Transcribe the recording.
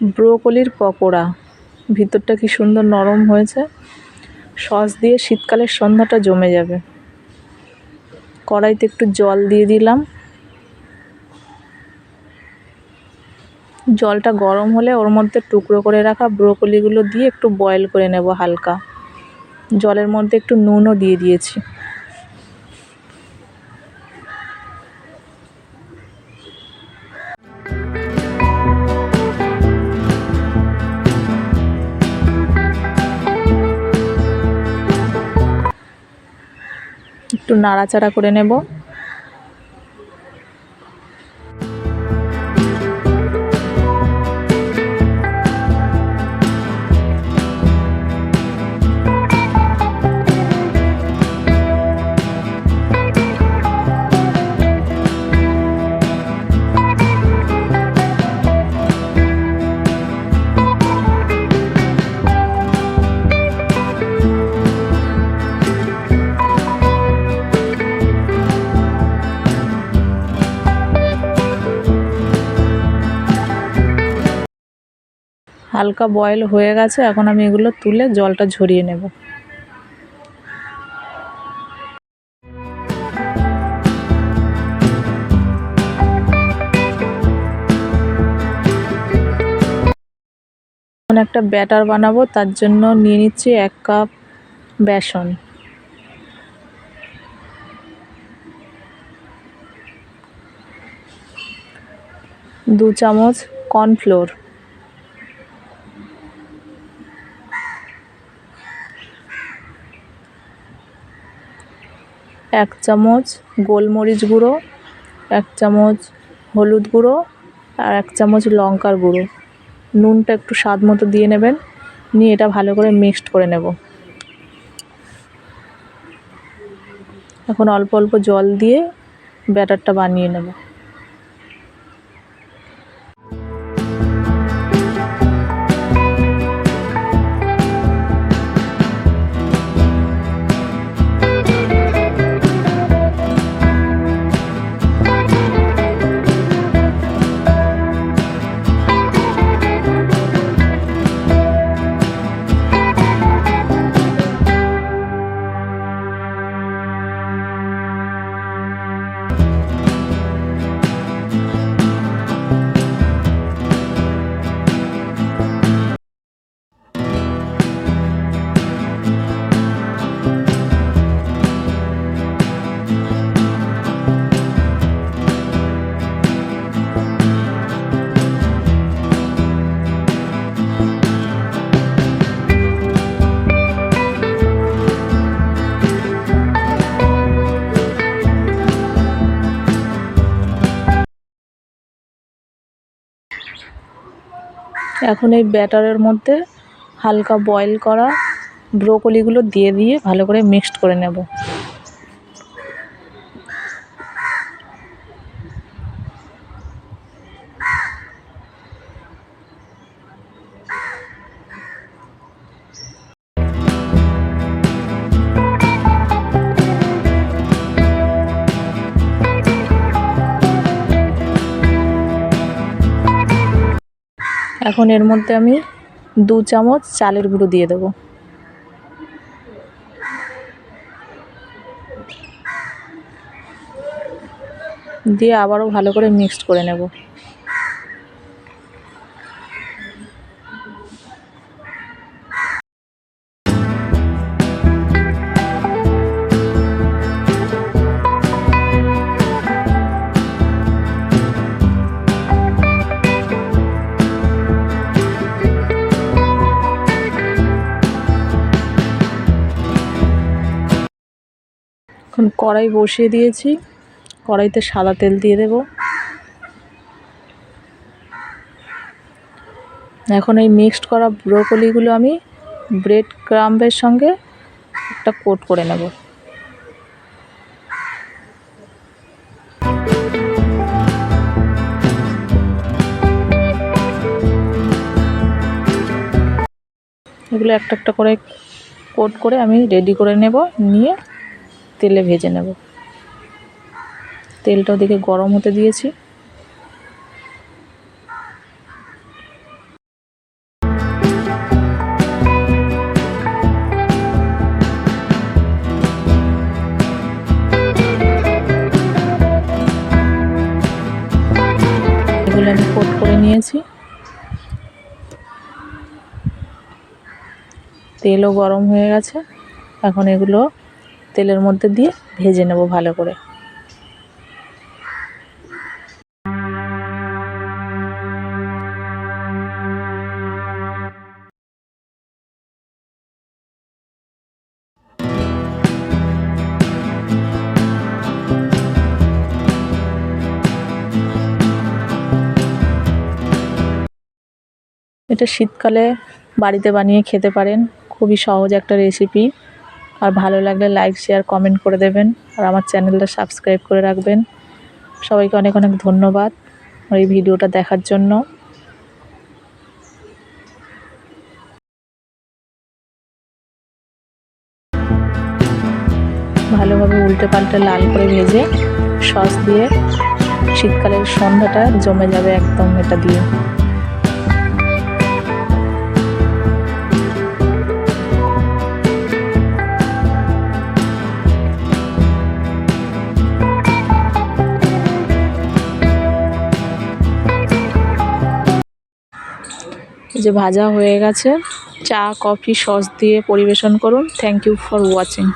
ব্রোকলির পকোড়া। ভিতরটা কি সুন্দর নরম হয়েছে? সস দিয়ে শীতকালের সন্ধ্যাটা জমে যাবে। কড়াইতে একটু জল দিয়ে দিলাম। জলটা গরম হলে ওর মধ্যে টুকরো করে রাখা ব্রোকলিগুলো দিয়ে একটু বয়েল করে নেব হালকা। জলের মধ্যে একটু নুনও দিয়ে দিয়েছি। একটু নাড়াচাড়া করে নেব। হালকা বয়েল হয়ে গেছে, এখন আমি এগুলো তুলে জলটা ঝরিয়ে নেব। এখন একটা ব্যাটার বানাবো, তার জন্য নিয়ে নিচ্ছি এক কাপ বেসন। দু চামচ কর্নফ্লোর এক চামচ গোলমরিচ গুঁড়ো, এক চামচ হলুদ গুঁড়ো আর এক চামচ লঙ্কার গুঁড়ো। নুনটা একটু স্বাদ মতো দিয়ে নেবেন, নিয়ে এটা ভালো করে মিক্সড করে নেব। এখন অল্প অল্প জল দিয়ে ব্যাটারটা বানিয়ে নেব। এখন এই ব্যাটারের মধ্যে হালকা বয়েল করা ব্রোকলিগুলো দিয়ে দিয়ে ভালো করে মিক্সড করে নেব। এখন এর মধ্যে আমি দু চামচ চালের গুঁড়ো দিয়ে দেবো। দিয়ে আবারও ভালো করে মিক্সড করে নেব। এখন কড়াই বসিয়ে দিয়েছি। কড়াইতে সাদা তেল দিয়ে দেব। এখন এই মিক্সড করা ব্রোকলিগুলো আমি ব্রেড ক্রাম্বের সঙ্গে একটা কোট করে নেব। এগুলো একটা একটা করে কোট করে আমি রেডি করে নেব। নিয়ে তেলে ভেজে নেব। তেলটা ওদিকে গরম হতে দিয়েছি। এগুলো আমি কোট করে নিয়েছি। তেলও গরম হয়ে গেছে। এখন এগুলো তেলের মধ্যে দিয়ে ভেজে নেব ভালো করে। এটা শীতকালে বাড়িতে বানিয়ে খেতে পারেন। খুবই সহজ একটা রেসিপি আর ভালো লাগলে লাইক শেয়ার কমেন্ট করে দেবেন। আর আমার চ্যানেলটা সাবস্ক্রাইব করে রাখবেন। সবাইকে অনেক অনেক ধন্যবাদ এই ভিডিওটা দেখার জন্য। ভালোভাবে উল্টে পাল্টে লাল করে ভেজে সস দিয়ে শীতকালের সন্ধ্যাটা জমে যাবে একদম এটা দিয়ে। যে ভাজা হয়ে গেছে চা কফি সস দিয়ে পরিবেশন করুন। Thank you for watching